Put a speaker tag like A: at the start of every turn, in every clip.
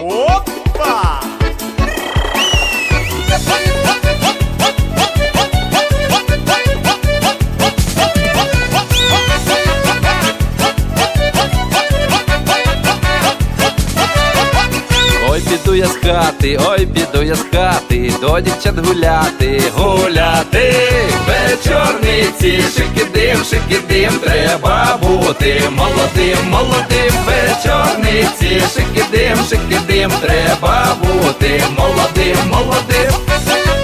A: Опа!
B: Ой, піду я з хати, ой, піду я з хати, до дівчат гуляти, гуляти, вечорниці, шикидим, шикидим, треба бути молодим, молодим, вечорниці, шикидим, шикидим, треба бути молодим, молодим.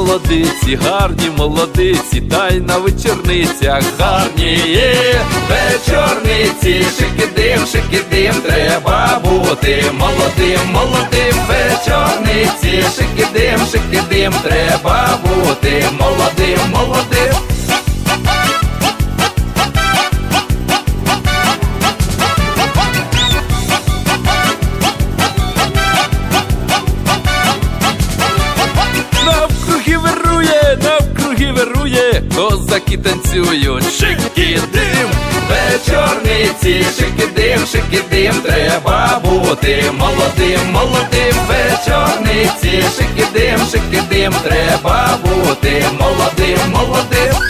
B: Молодиці, гарні молодиці, дай на вечорницях гарні є вечорниці, шикидим, шикидим, треба бути молодим, молодим, вечорниці, шикидим, шикидим, треба бути молодим, молодим. Вирує, і танцюють, шикідим, вечорниці, шики дим, шики дим, треба бути молодим, молодим, вечорниці, шики дим, шики дим, треба бути молодим, молодим.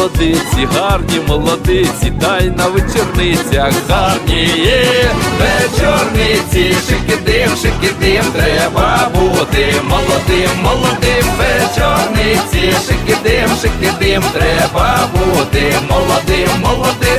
B: Молодиці, гарні молодиці, дай на вечорницях гарні є вечорниці, шикидим, шикидим, треба бути молодим, молодим, вечорниці, шикидим, шикидим, треба бути молодим, молодим.